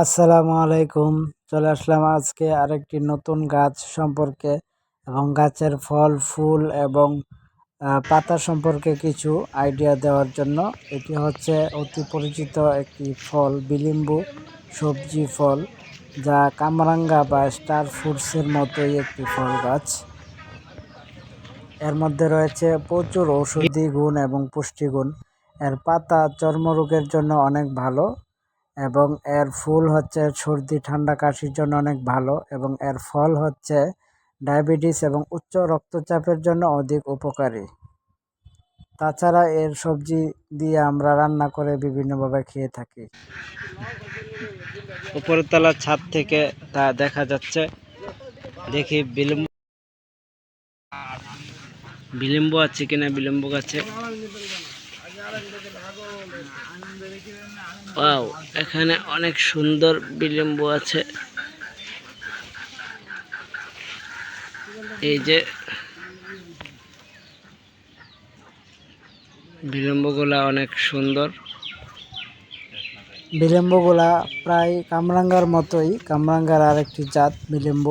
আসসালামু আলাইকুম। চলে আসলাম আজকে আরেকটি নতুন গাছ সম্পর্কে এবং গাছের ফল, ফুল এবং পাতা সম্পর্কে কিছু আইডিয়া দেওয়ার জন্য। এটি হচ্ছে অতি পরিচিত একটি ফল, বিলিম্বু সবজি ফল, যা কামরাঙ্গা বা স্টার ফ্রুটসের মতোই একটি ফল গাছ। এর মধ্যে রয়েছে প্রচুর ঔষধি গুণ এবং পুষ্টিগুণ। এর পাতা চর্মরোগের জন্য অনেক ভালো। এবং এর ফুল হচ্ছে সর্দি, ঠান্ডা, কাশির জন্য অনেক ভালো এবং এর ফল হচ্ছে ডায়াবেটিস এবং উচ্চ রক্তচাপের জন্য অধিক উপকারী। তাছাড়া এর সবজি দিয়ে আমরা রান্না করে বিভিন্নভাবে খেয়ে থাকি। উপরের তলার ছাদ থেকে তা দেখা যাচ্ছে। দেখি বিলম্ব। বিলম্ব আছে কিনা? বিলম্ব গাছে ওয়াও, এখানে অনেক সুন্দর বিলম্ব আছে। এই যে বিলম্বগুলা অনেক সুন্দর। বিলম্বগুলা প্রায় কামরাঙ্গার মতোই, কামরাঙ্গার আরেকটি জাত বিলম্ব,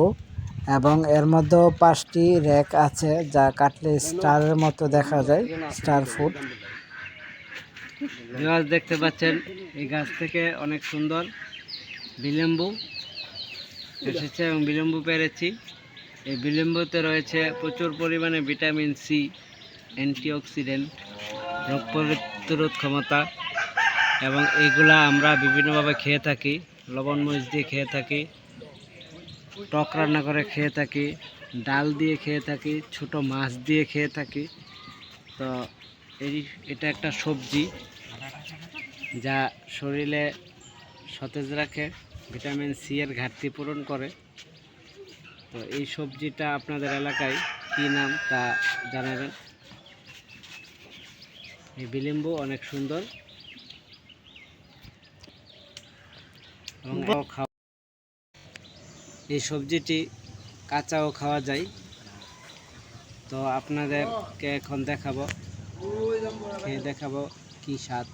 এবং এর মধ্যেও পাঁচটি র্যাক আছে যা কাটলে স্টারের মতো দেখা যায়, স্টার ফুড গাছ দেখতে পাচ্ছেন, এই গাছ থেকে অনেক সুন্দর বিলম্বু এসেছে এবং বিলম্বু পেরেছি। এই বিলম্বুতে রয়েছে প্রচুর পরিমাণে ভিটামিন সি, অ্যান্টিঅক্সিডেন্ট, রোগ প্রতিরোধ ক্ষমতা এবং এইগুলা আমরা বিভিন্নভাবে খেয়ে থাকি, লবণ মরিচ দিয়ে খেয়ে থাকি, টক রান্না করে খেয়ে থাকি, ডাল দিয়ে খেয়ে থাকি, ছোট মাছ দিয়ে খেয়ে থাকি। তো এই এটা একটা সবজি যা শরীরে সতেজ রাখে, ভিটামিন সি এর ঘাটতি পূরণ করে। তো এই সবজিটা আপনাদের এলাকায় কী নাম তা জানাবেন। এই বিলিম্বু অনেক সুন্দর। খাওয়া এই সবজিটি কাঁচাও খাওয়া যায়। তো আপনাদেরকে এখন দেখাবো। খেয়ে দেখাবো কি স্বাদ।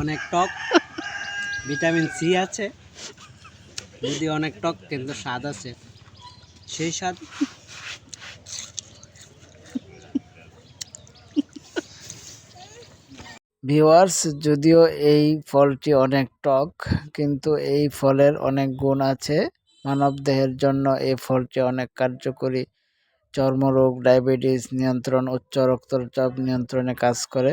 অনেক টক, ভিটামিন সি আছে। যদি অনেক টক, কিন্তু স্বাদ আছে। সেই স্বাদ। ভিওয়ার্স যদিও এই ফলটি অনেক টক, কিন্তু এই ফলের অনেক গুণ আছে। মানবদেহের জন্য এ ফলটি অনেক কার্যকরী। চর্মরোগ ডায়াবেটিস নিয়ন্ত্রণ উচ্চ রক্তচাপ নিয়ন্ত্রণে কাজ করে।